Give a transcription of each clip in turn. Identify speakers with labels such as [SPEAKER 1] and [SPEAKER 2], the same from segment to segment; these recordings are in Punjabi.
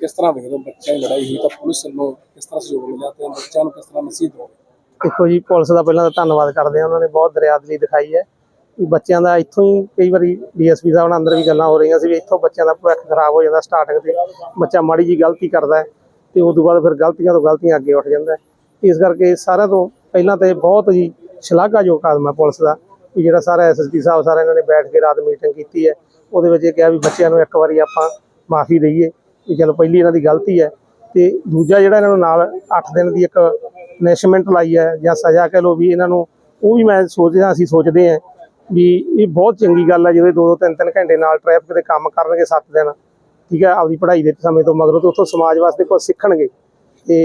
[SPEAKER 1] ਕਿਸ ਤਰ੍ਹਾਂ ਵੇਖਦੇ ਹੋ ਬੱਚਿਆਂ ਦੀ ਲੜਾਈ ਹੋਈ ਤਾਂ ਪੁਲਿਸ ਵੱਲੋਂ ਕਿਸ ਤਰ੍ਹਾਂ ਸਹਿਯੋਗ ਮਿਲਿਆ ਤੇ ਬੱਚਿਆਂ ਨੂੰ ਕਿਸ ਤਰ੍ਹਾਂ ਨਸੀਹਤ ਹੋਵੇ
[SPEAKER 2] ਦੇਖੋ ਜੀ, ਪੁਲਿਸ ਦਾ ਪਹਿਲਾਂ ਤਾਂ ਧੰਨਵਾਦ ਕਰਦੇ ਆ ਉਹਨਾਂ ਨੇ ਬਹੁਤ ਦਰਿਆਦਲੀ ਦਿਖਾਈ ਹੈ। ਵੀ ਬੱਚਿਆਂ ਦਾ ਇੱਥੋਂ ਹੀ ਕਈ ਵਾਰੀ ਡੀਐਸਪੀ ਸਾਹਿਬ ਨਾਲ ਅੰਦਰ ਵੀ ਗੱਲਾਂ ਹੋ ਰਹੀਆਂ ਸੀ ਵੀ ਇੱਥੋਂ ਬੱਚਿਆਂ ਦਾ ਭਵਿੱਖ ਖਰਾਬ ਹੋ ਜਾਂਦਾ ਸਟਾਰਟਿੰਗ ਤੇ। ਬੱਚਾ ਮਾੜੀ ਜੀ ਗਲਤੀ ਕਰਦਾ ਹੈ ਤੇ ਉਸ ਤੋਂ ਬਾਅਦ ਫਿਰ ਗਲਤੀਆਂ ਤੋਂ ਗਲਤੀਆਂ ਅੱਗੇ ਉੱਠ ਜਾਂਦਾ ਇਸ ਕਰਕੇ ਸਾਰਿਆਂ ਤੋਂ ਪਹਿਲਾਂ ਤਾਂ ਬਹੁਤ ਜੀ ਸ਼ਲਾਘਾਯੋਗ ਕਦਮ ਹੈ ਪੁਲਿਸ ਦਾ ਵੀ ਜਿਹੜਾ ਸਾਰਾ ਐਸਐਸਪੀ ਸਾਹਿਬ ਸਾਰਾ ਇਹਨਾਂ ਨੇ ਬੈਠ ਕੇ ਰਾਤ ਮੀਟਿੰਗ ਕੀਤੀ ਹੈ। ਉਹਦੇ ਵਿੱਚ ਇਹ ਕਿਹਾ ਵੀ ਬੱਚਿਆਂ ਨੂੰ ਇੱਕ ਵਾਰੀ ਆਪਾਂ ਮਾਫੀ ਦਈਏ। ਵੀ ਚਲੋ ਪਹਿਲੀ ਇਹਨਾਂ ਦੀ ਗਲਤੀ ਹੈ ਤੇ ਦੂਜਾ ਜਿਹੜਾ ਇਹਨਾਂ ਨੂੰ ਨਾਲ 8 ਦਿਨ ਦੀ ਇੱਕ ਪਨਿਸ਼ਮੈਂਟ ਲਾਈ ਹੈ ਜਾਂ ਸਜ਼ਾ ਕਹਿ ਲਓ ਵੀ ਇਹਨਾਂ ਨੂੰ, ਉਹ ਵੀ ਮੈਂ ਸੋਚਦਾ ਅਸੀਂ ਸੋਚਦੇ ਹਾਂ ਵੀ ਇਹ ਬਹੁਤ ਚੰਗੀ ਗੱਲ ਹੈ ਜਿਹੜੇ ਦੋ ਦੋ ਤਿੰਨ ਤਿੰਨ ਘੰਟੇ ਨਾਲ ਟ੍ਰੈਫਿਕ ਦੇ ਕੰਮ ਕਰਨਗੇ 7 ਦਿਨ, ਠੀਕ ਹੈ, ਆਪਦੀ ਪੜ੍ਹਾਈ ਦੇ ਸਮੇਂ ਤੋਂ ਮਗਰੋਂ ਤੇ ਉੱਥੋਂ ਸਮਾਜ ਵਾਸਤੇ ਕੁਝ ਸਿੱਖਣਗੇ ਤੇ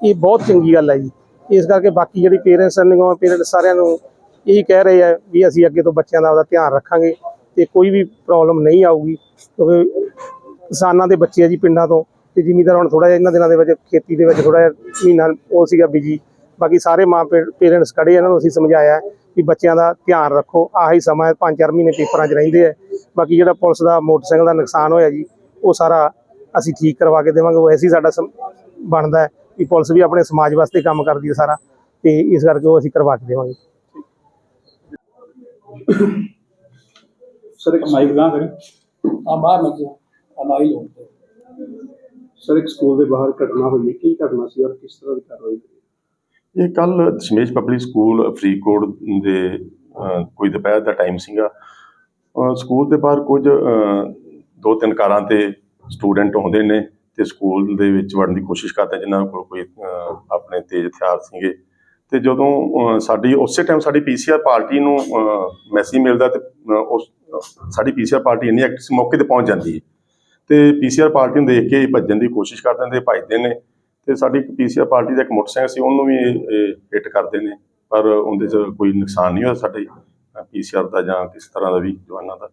[SPEAKER 2] ਇਹ ਬਹੁਤ ਚੰਗੀ ਗੱਲ ਹੈ ਜੀ। ਇਸ ਕਰਕੇ ਬਾਕੀ ਜਿਹੜੀ ਪੇਰੈਂਟਸ ਨੇ ਪੇਰੈਂਟਸ ਸਾਰਿਆਂ ਨੂੰ ਇਹ ਕਹਿ ਰਹੇ ਆ ਵੀ ਅਸੀਂ ਅੱਗੇ ਤੋਂ ਬੱਚਿਆਂ ਦਾ ਆਪਦਾ ਧਿਆਨ ਰੱਖਾਂਗੇ ਤੇ ਕੋਈ ਵੀ ਪ੍ਰੋਬਲਮ ਨਹੀਂ ਆਊਗੀ, ਕਿਉਂਕਿ ਕਿਸਾਨਾਂ ਦੇ ਬੱਚੇ ਆ ਜੀ ਪਿੰਡਾਂ ਤੋਂ ਤੇ ਜ਼ਿਮੀਂਦਾਰ ਹੁਣ ਥੋੜਾ ਜਿਹਾ ਇਹਨਾਂ ਦਿਨਾਂ ਦੇ ਵਿੱਚ ਖੇਤੀ ਦੇ ਵਿੱਚ ਥੋੜਾ ਜਿਹਾ ਮਹੀਨਾ ਉਹ ਸੀਗਾ ਬਿਜ਼ੀ ਬਾਕੀ ਸਾਰੇ ਮਾਂ ਪੇਰੈਂਟਸ ਖੜੇ ਇਹਨਾਂ ਨੂੰ ਅਸੀਂ ਸਮਝਾਇਆ ਵੀ ਬੱਚਿਆਂ ਦਾ ਧਿਆਨ ਰੱਖੋ। ਆਹੀ ਸਮਾਂ ਹੈ, ਪੰਜ ਚਾਰ ਮਹੀਨੇ ਪੇਪਰਾਂ 'ਚ ਰਹਿੰਦੇ ਆ। ਬਾਕੀ ਜਿਹੜਾ ਪੁਲਿਸ ਦਾ ਮੋਟਰਸਾਈਕਲ ਦਾ ਨੁਕਸਾਨ ਹੋਇਆ ਜੀ ਉਹ ਸਾਰਾ ਅਸੀਂ ਠੀਕ ਕਰਵਾ ਕੇ ਦੇਵਾਂਗੇ। ਉਹ ਐਸੀ ਸਾਡਾ ਬਣਦਾ ਹੈ ਵੀ ਪੁਲਿਸ ਵੀ ਆਪਣੇ ਸਮਾਜ ਵਾਸਤੇ ਕੰਮ ਕਰਦੀ ਹੈ ਸਾਰਾ ਤੇ ਇਸ ਕਰਕੇ ਉਹ ਅਸੀਂ ਕਰਵਾ ਕੇ ਦੇਵਾਂਗੇ।
[SPEAKER 3] ਸਰ ਇੱਕ ਮਾਈਕ ਗਾਂ ਕਰੀ
[SPEAKER 1] ਆ ਬਾਹਰ ਲੱਗ। ਜਾ ਅਲਾਈ ਲੋਕ ਤੇ।
[SPEAKER 3] ਸਰ ਇੱਕ ਸਕੂਲ ਦੇ ਬਾਹਰ ਘਟਨਾ ਹੋਈ ਹੈ ਕੀ ਘਟਨਾ ਸੀ ਔਰ ਕਿਸ ਤਰ੍ਹਾਂ ਦੀ ਕਾਰਵਾਈ ਹੋਈ?
[SPEAKER 4] ਇਹ ਕੱਲ ਦਸ਼ਮੇਸ਼ ਪਬਲਿਕ ਸਕੂਲ ਫਰੀਦਕੋਟ ਦੇ ਕੋਈ ਦੁਪਹਿਰ ਦਾ ਟਾਈਮ ਸੀਗਾ। ਸਕੂਲ ਦੇ ਬਾਹਰ ਕੁਝ ਦੋ ਤਿੰਨ ਕਾਰਾਂ ਤੇ ਸਟੂਡੈਂਟ ਆਉਂਦੇ ਨੇ ਤੇ ਸਕੂਲ ਦੇ ਵਿੱਚ ਵੜਨ ਦੀ ਕੋਸ਼ਿਸ਼ ਕਰਦੇ ਜਿਨ੍ਹਾਂ ਕੋਲ ਕੋਈ ਆਪਣੇ ਤੇਜ਼ ਹਥਿਆਰ ਸੀਗੇ। ਤੇ ਜਦੋਂ ਸਾਡੀ ਉਸੇ ਟਾਈਮ ਸਾਡੀ ਪੀਸੀਆਰ ਪਾਰਟੀ ਨੂੰ ਮੈਸੇਜ ਮਿਲਦਾ ਤੇ ਉਸ ਸਾਡੀ ਪੀਸੀਆਰ ਪਾਰਟੀ ਇੰਨੀ ਐਕਟਿਵ ਮੌਕੇ ਤੇ ਪਹੁੰਚ ਜਾਂਦੀ ਹੈ। ਤੇ ਪੀਸੀਆਰ ਪਾਰਟੀ ਨੂੰ ਦੇਖ ਕੇ ਹੀ ਭੱਜਣ ਦੀ ਕੋਸ਼ਿਸ਼ ਕਰਦੇ ਨੇ ਭੱਜਦੇ ਨੇ ਤੇ ਸਾਡੀ ਇੱਕ ਪੀਸੀਆਰ ਪਾਰਟੀ ਦਾ ਇੱਕ ਮੋਟਰਸਾਈਕਲ ਸੀ ਉਹਨੂੰ ਵੀ ਹਿੱਟ ਕਰਦੇ ਨੇ। ਪਰ ਉਹਦੇ 'ਚ ਕੋਈ ਨੁਕਸਾਨ ਨਹੀਂ ਹੋਇਆ ਸਾਡੇ ਪੀਸੀਆਰ ਦਾ ਜਾਂ ਕਿਸ ਤਰ੍ਹਾਂ ਦਾ ਵੀ ਜਵਾਨਾਂ ਦਾ।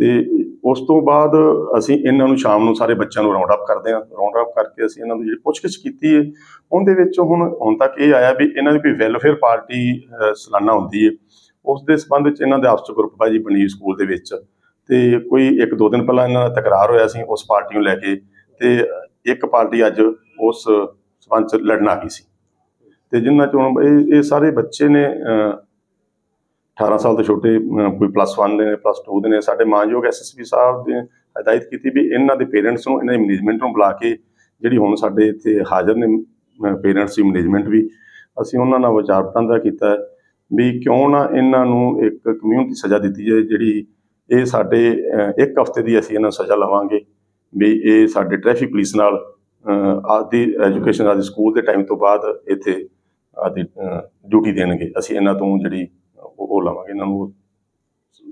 [SPEAKER 4] ਤੇ ਉਸ ਤੋਂ ਬਾਅਦ ਅਸੀਂ ਇਹਨਾਂ ਨੂੰ ਸ਼ਾਮ ਨੂੰ ਸਾਰੇ ਬੱਚਿਆਂ ਨੂੰ ਰਾਉਂਡ ਅਪ ਕਰਦੇ ਹਾਂ। ਰਾਉਂਡ ਅਪ ਕਰਕੇ ਅਸੀਂ ਇਹਨਾਂ ਨੂੰ ਜਿਹੜੀ ਪੁੱਛਗਿੱਛ ਕੀਤੀ ਹੈ ਉਹਦੇ ਵਿੱਚ ਹੁਣ ਹੁਣ ਤੱਕ ਇਹ ਆਇਆ ਵੀ ਇਹਨਾਂ ਦੀ ਕੋਈ ਵੈਲਫੇਅਰ ਪਾਰਟੀ ਅਹ, ਸਾਲਾਨਾ ਹੁੰਦੀ ਹੈ। ਉਸ ਦੇ ਸੰਬੰਧ ਵਿੱਚ ਇਹਨਾਂ ਦੇ ਆਪਸ ਚ ਗਰੁੱਪਬਾਜੀ ਬਣੀ ਸਕੂਲ ਦੇ ਵਿੱਚ। ਤੇ ਕੋਈ ਇੱਕ ਦੋ ਦਿਨ ਪਹਿਲਾਂ ਇਹਨਾਂ ਦਾ ਤਕਰਾਰ ਹੋਇਆ ਸੀ ਉਸ ਪਾਰਟੀ ਨੂੰ ਲੈ ਕੇ ਤੇ ਇੱਕ ਪਾਰਟੀ ਅੱਜ ਉਸ ਸਰਪੰਚ ਲੜਨ ਆ ਗਈ ਸੀ। ਤੇ ਜਿਨ੍ਹਾਂ ਚੋਂ ਇਹ ਇਹ ਸਾਰੇ ਬੱਚੇ ਨੇ ਅਹ, 18 ਸਾਲ ਤੋਂ ਛੋਟੇ ਕੋਈ ਪਲੱਸ 1 ਦੇ ਨੇ ਪਲੱਸ 2 ਦੇ ਨੇ ਸਾਡੇ ਮਾਨਯੋਗ ਐਸਐਸਪੀ ਸਾਹਿਬ ਨੇ ਹਦਾਇਤ ਕੀਤੀ ਵੀ ਇਹਨਾਂ ਦੇ ਪੇਰੈਂਟਸ ਨੂੰ ਇਹਨਾਂ ਦੀ ਮੈਨੇਜਮੈਂਟ ਨੂੰ ਬੁਲਾ ਕੇ ਜਿਹੜੀ ਹੁਣ ਸਾਡੇ ਇੱਥੇ ਹਾਜ਼ਰ ਨੇ ਪੇਰੈਂਟਸ ਦੀ ਮੈਨੇਜਮੈਂਟ ਵੀ ਅਸੀਂ ਉਹਨਾਂ ਨਾਲ ਵਿਚਾਰ ਵਟਾਂਦਰਾ ਕੀਤਾ ਵੀ ਕਿਉਂ ਨਾ ਇਹਨਾਂ ਨੂੰ ਇੱਕ ਕਮਿਊਨਿਟੀ ਸਜ਼ਾ ਦਿੱਤੀ ਜਾਏ ਜਿਹੜੀ ਇਹ ਸਾਡੇ ਇੱਕ ਹਫ਼ਤੇ ਦੀ ਅਸੀਂ ਇਹਨਾਂ ਸਜ਼ਾ ਲਵਾਂਗੇ ਵੀ ਇਹ ਸਾਡੇ ਟ੍ਰੈਫਿਕ ਪੁਲਿਸ ਨਾਲ ਆਦੀ ਐਜੂਕੇਸ਼ਨ ਆਦੀ ਸਕੂਲ ਦੇ ਟਾਈਮ ਤੋਂ ਬਾਅਦ ਇੱਥੇ ਆਦੀ ਡਿਊਟੀ ਦੇਣਗੇ। ਅਸੀਂ ਇਹਨਾਂ ਤੋਂ ਜਿਹੜੀ ਉਹ ਲਵਾਂਗੇ ਇਹਨਾਂ ਨੂੰ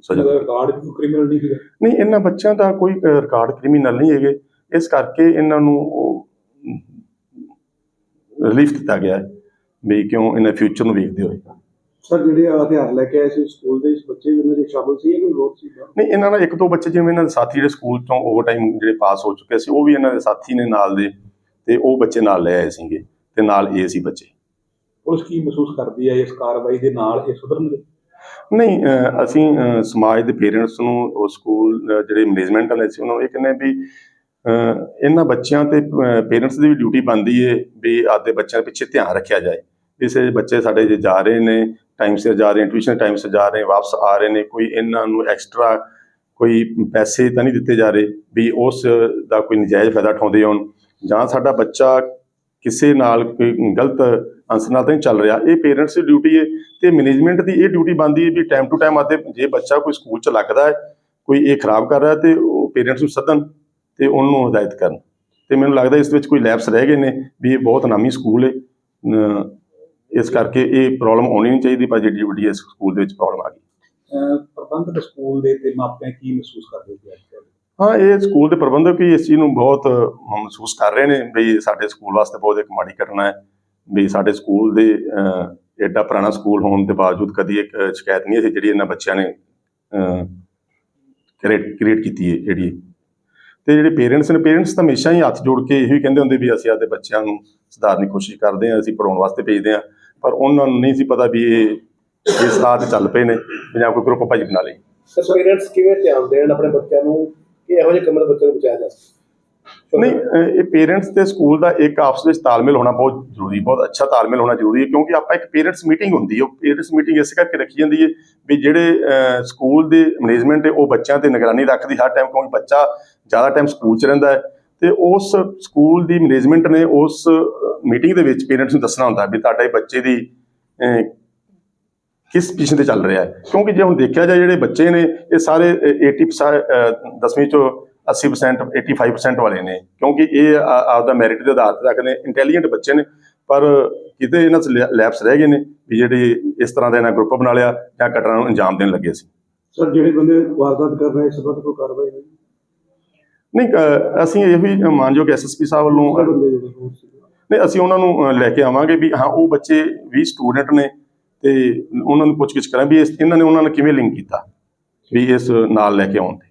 [SPEAKER 4] ਸਜ਼ਾ।
[SPEAKER 3] ਰਿਕਾਰਡ ਵੀ ਕ੍ਰਿਮੀਨਲ ਨਹੀਂ ਸੀਗਾ?
[SPEAKER 4] ਨਹੀਂ ਇਹਨਾਂ ਬੱਚਿਆਂ ਦਾ ਕੋਈ ਰਿਕਾਰਡ ਕ੍ਰਿਮੀਨਲ ਨਹੀਂ ਹੈਗੇ। ਇਸ ਕਰਕੇ ਇਹਨਾਂ ਨੂੰ ਉਹ ਰਿਲੀਫ ਦਿੱਤਾ ਗਿਆ ਹੈ ਵੀ ਕਿਉਂ ਇਹਨਾਂ ਫਿਊਚਰ ਨੂੰ ਵੇਖਦੇ ਹੋਏ।
[SPEAKER 3] ਸਰ ਜਿਹੜੇ ਹਥਿਆਰ ਲੈ ਕੇ ਆਏ ਸੀ ਸਕੂਲ ਦੇ ਇਸ ਬੱਚੇ ਵੀ ਉਹਨਾਂ ਦੇ ਸ਼ਾਮਲ ਸੀ ਜਾਂ ਕੋਈ ਹੋਰ ਸੀ?
[SPEAKER 4] ਨਹੀਂ ਇਹਨਾਂ ਦਾ ਇੱਕ ਦੋ ਬੱਚੇ ਜਿਵੇਂ ਇਹਨਾਂ ਦੇ ਸਾਥੀ ਜਿਹੜੇ ਸਕੂਲ ਤੋਂ ਓਵਰ ਟਾਈਮ ਜਿਹੜੇ ਪਾਸ ਹੋ ਚੁੱਕੇ ਸੀ ਉਹ ਵੀ ਇਹਨਾਂ ਦੇ ਸਾਥੀ ਨੇ ਨਾਲ ਦੇ ਤੇ ਉਹ ਬੱਚੇ ਨਾਲ ਲੈ ਆਏ ਸੀਗੇ ਤੇ ਨਾਲ ਇਹ ਸੀ ਬੱਚੇ।
[SPEAKER 3] ਪੁਲਿਸ ਕੀ ਮਹਿਸੂਸ ਕਰਦੀ ਹੈ ਇਸ ਕਾਰਵਾਈ ਦੇ ਨਾਲ ਇਹ ਸੁਧਰਨਗੇ
[SPEAKER 4] ਨਹੀਂ ਅਸੀਂ ਸਮਾਜ ਦੇ ਪੇਰੈਂਟਸ ਨੂੰ ਉਹ ਸਕੂਲ ਜਿਹੜੇ ਮੈਨੇਜਮੈਂਟ ਵਾਲੇ ਸੀ ਉਹਨਾਂ ਨੂੰ ਇਹ ਕਹਿੰਦੇ ਵੀ ਇਹਨਾਂ ਬੱਚਿਆਂ ਤੇ ਪੇਰੈਂਟਸ ਦੀ ਵੀ ਡਿਊਟੀ ਬਣਦੀ ਹੈ ਵੀ ਆਪਦੇ ਬੱਚਿਆਂ ਪਿੱਛੇ ਧਿਆਨ ਰੱਖਿਆ ਜਾਏ। ਕਿਸੇ ਬੱਚੇ ਸਾਡੇ ਜੇ ਜਾ ਰਹੇ ਨੇ ਟਾਈਮ ਸਿਰ ਜਾ ਰਹੇ ਨੇ ਟਿਊਸ਼ਨ ਟਾਈਮ ਸਿਰ ਜਾ ਰਹੇ ਵਾਪਸ ਆ ਰਹੇ ਨੇ, ਕੋਈ ਇਹਨਾਂ ਨੂੰ ਐਕਸਟਰਾ ਕੋਈ ਪੈਸੇ ਤਾਂ ਨਹੀਂ ਦਿੱਤੇ ਜਾ ਰਹੇ ਵੀ ਉਸ ਦਾ ਕੋਈ ਨਜਾਇਜ਼ ਫਾਇਦਾ ਉਠਾਉਂਦੇ ਹੋਣ। ਜਾਂ ਸਾਡਾ ਬੱਚਾ ਕਿਸੇ ਨਾਲ ਕੋਈ ਗਲਤ ਅੰਸਰ ਨਾਲ ਤਾਂ ਨਹੀਂ ਚੱਲ ਰਿਹਾ। ਇਹ ਪੇਰੈਂਟਸ ਦੀ ਡਿਊਟੀ ਹੈ ਤੇ ਮੈਨੇਜਮੈਂਟ ਦੀ ਇਹ ਡਿਊਟੀ ਬਣਦੀ ਹੈ ਵੀ ਟਾਈਮ ਟੂ ਟਾਈਮ ਆਦੇ ਜੇ ਬੱਚਾ ਕੋਈ ਸਕੂਲ ਚ ਲੱਗਦਾ ਹੈ ਕੋਈ ਇਹ ਖਰਾਬ ਕਰ ਰਿਹਾ ਤੇ ਉਹ ਪੇਰੈਂਟਸ ਨੂੰ ਸੱਦਣ ਤੇ ਉਹਨੂੰ ਹਦਾਇਤ ਕਰਨ। ਤੇ ਮੈਨੂੰ ਲੱਗਦਾ ਇਸ ਵਿੱਚ ਕੋਈ ਲੈਪਸ ਰਹਿ ਗਏ ਨੇ ਵੀ ਇਹ ਬਹੁਤ ਨਾਮੀ ਸਕੂਲ ਹੈ ਇਸ ਕਰਕੇ ਇਹ ਪ੍ਰੋਬਲਮ ਆਉਣੀ ਨਹੀਂ ਚਾਹੀਦੀ ਪਰ ਜਿਹੜੀ ਵੱਡੀ ਇਸ ਸਕੂਲ ਦੇ ਵਿੱਚ ਪ੍ਰੋਬਲਮ ਆ ਗਈ।
[SPEAKER 3] ਪ੍ਰਬੰਧਕ ਸਕੂਲ ਦੇ ਤੇ ਮਾਪਿਆਂ ਕੀ ਮਹਿਸੂਸ ਕਰਦੇ ਸੀ ਅੱਜ ਕੱਲ੍ਹ?
[SPEAKER 4] ਹਾਂ ਇਹ ਸਕੂਲ ਦੇ ਪ੍ਰਬੰਧਕ ਵੀ ਇਸ ਚੀਜ਼ ਨੂੰ ਬਹੁਤ ਮਹਿਸੂਸ ਕਰ ਰਹੇ ਨੇ ਵੀ ਸਾਡੇ ਸਕੂਲ ਵਾਸਤੇ ਬਹੁਤ ਇੱਕ ਮਾੜੀ ਘਟਨਾ ਹੈ ਵੀ ਸਾਡੇ ਸਕੂਲ ਦੇ ਐਡਾ ਪੁਰਾਣਾ ਸਕੂਲ ਹੋਣ ਦੇ ਬਾਵਜੂਦ ਕਦੀ ਇੱਕ ਸ਼ਿਕਾਇਤ ਨਹੀਂ ਸੀ ਜਿਹੜੀ ਇਹਨਾਂ ਬੱਚਿਆਂ ਨੇ ਕ੍ਰੀਏਟ ਕ੍ਰੀਏਟ ਕੀਤੀ ਹੈ ਜਿਹੜੀ। ਤੇ ਜਿਹੜੇ ਪੇਰੈਂਟਸ ਨੇ ਪੇਰੈਂਟਸ ਤਾਂ ਹਮੇਸ਼ਾ ਹੀ ਹੱਥ ਜੋੜ ਕੇ ਇਹੀ ਕਹਿੰਦੇ ਹੁੰਦੇ ਵੀ ਅਸੀਂ ਆਪਦੇ ਬੱਚਿਆਂ ਨੂੰ ਸੁਧਾਰਨ ਦੀ ਕੋਸ਼ਿਸ਼ ਕਰਦੇ ਹਾਂ ਅਸੀਂ ਪੜਾਉਣ ਵਾਸਤੇ ਭੇਜਦੇ ਹਾਂ। ਪਰ ਉਹਨਾਂ ਨੂੰ ਨਹੀਂ ਸੀ ਪਤਾ ਵੀ ਇਹ ਇਸ ਰਾਹ ਤੇ ਚੱਲ ਪਏ ਨੇ ਜਾਂ ਕੋਈ ਗਰੁੱਪ ਭਾਜੀ ਬਣਾ ਲਈ।
[SPEAKER 1] ਪੇਰੈਂਟਸ ਕਿਵੇਂ ਧਿਆਨ ਦੇਣ ਆਪਣੇ ਬੱਚਿਆਂ ਨੂੰ ਕਿ ਇਹੋ ਜਿਹੇ ਕੰਮ ਤੋਂ ਬੱਚਿਆਂ ਨੂੰ ਬਚਾਇਆ ਜਾ ਸਕੇ?
[SPEAKER 4] ਨਹੀਂ ਇਹ ਪੇਰੈਂਟਸ ਤੇ ਸਕੂਲ ਦਾ ਇੱਕ ਆਪਸ ਵਿੱਚ ਤਾਲਮੇਲ ਹੋਣਾ ਬਹੁਤ ਜ਼ਰੂਰੀ ਬਹੁਤ ਅੱਛਾ ਤਾਲਮੇਲ ਹੋਣਾ ਜ਼ਰੂਰੀ ਹੈ ਕਿਉਂਕਿ ਆਪਾਂ ਇੱਕ ਪੇਰੈਂਟਸ ਮੀਟਿੰਗ ਹੁੰਦੀ ਹੈ ਉਹ ਪੇਰੈਂਟਸ ਮੀਟਿੰਗ ਇਸ ਕਰਕੇ ਰੱਖੀ ਜਾਂਦੀ ਹੈ ਵੀ ਜਿਹੜੇ ਸਕੂਲ ਦੇ ਮੈਨੇਜਮੈਂਟ ਹੈ ਉਹ ਬੱਚਿਆਂ ਤੇ ਨਿਗਰਾਨੀ ਰੱਖਦੀ ਹਰ ਟਾਈਮ ਕਿਉਂਕਿ ਬੱਚਾ ਜ਼ਿਆਦਾ ਟਾਈਮ ਸਕੂਲ 'ਚ ਰਹਿੰਦਾ ਹੈ। ਤੇ ਉਸ ਸਕੂਲ ਦੀ ਮੈਨੇਜਮੈਂਟ ਨੇ ਉਸ ਮੀਟਿੰਗ ਦੇ ਵਿੱਚ ਪੇਰੈਂਟਸ ਨੂੰ ਦੱਸਣਾ ਹੁੰਦਾ ਵੀ ਤੁਹਾਡੇ ਬੱਚੇ ਦੀ ਕਿਸ ਪੋਜੀਸ਼ਨ ਤੇ ਚੱਲ ਰਿਹਾ ਹੈ। ਕਿਉਂਕਿ ਜੇ ਹੁਣ ਦੇਖਿਆ ਜਾਏ ਜਿਹੜੇ ਬੱਚੇ ਨੇ ਇਹ ਸਾਰੇ ਅਹ, 80% ਅਹ, ਦਸਵੀਂ ਚੋਂ 80% 85% ਵਾਲੇ ਨੇ। ਕਿਉਂਕਿ ਇਹ ਆਪਦਾ ਮੈਰਿਟ ਦੇ ਆਧਾਰ ਤੇ ਰੱਖਦੇ ਇੰਟੈਲੀਜੈਂਟ ਬੱਚੇ ਨੇ। ਪਰ ਕਿਤੇ ਇਹਨਾਂ 'ਚ ਲੈਪਸ ਰਹਿ ਗਏ ਨੇ ਵੀ ਜਿਹੜੇ ਇਸ ਤਰ੍ਹਾਂ ਦਾ ਇਹਨਾਂ ਗਰੁੱਪ ਬਣਾ ਲਿਆ ਜਾਂ ਘਟਨਾ ਨੂੰ ਅੰਜਾਮ ਦੇਣ ਲੱਗੇ ਸੀ।
[SPEAKER 3] ਸਰ ਜਿਹੜੇ ਬੰਦੇ ਵਾਰਦਾਤ ਕਰ ਰਹੇ ਇਸ ਸੰਬੰਧ ਕੋਈ ਕਾਰਵਾਈ ਨਹੀਂ
[SPEAKER 4] ਨਹੀਂ ਅਹ, ਅਸੀਂ ਇਹ ਵੀ ਮਾਨਯੋਗ ਐਸਐਸਪੀ ਸਾਹਿਬ ਵੱਲੋਂ
[SPEAKER 3] ਦੂਸਰੇ ਬੰਦੇ ਜਿਹੜੇ ਹੋਰ
[SPEAKER 4] ਨਹੀਂ ਅਸੀਂ ਉਹਨਾਂ ਨੂੰ ਅਹ, ਲੈ ਕੇ ਆਵਾਂਗੇ ਵੀ ਹਾਂ ਉਹ ਬੱਚੇ ਵੀ ਸਟੂਡੈਂਟ ਨੇ ਤੇ ਉਹਨਾਂ ਨੂੰ ਪੁੱਛਗਿੱਛ ਕਰਾਂ ਵੀ ਇਸ ਇਹਨਾਂ ਨੇ ਉਹਨਾਂ ਨਾਲ ਕਿਵੇਂ ਲਿੰਕ ਕੀਤਾ ਵੀ ਇਸ ਨਾਲ ਲੈ ਕੇ ਆਉਣ ਤੇ।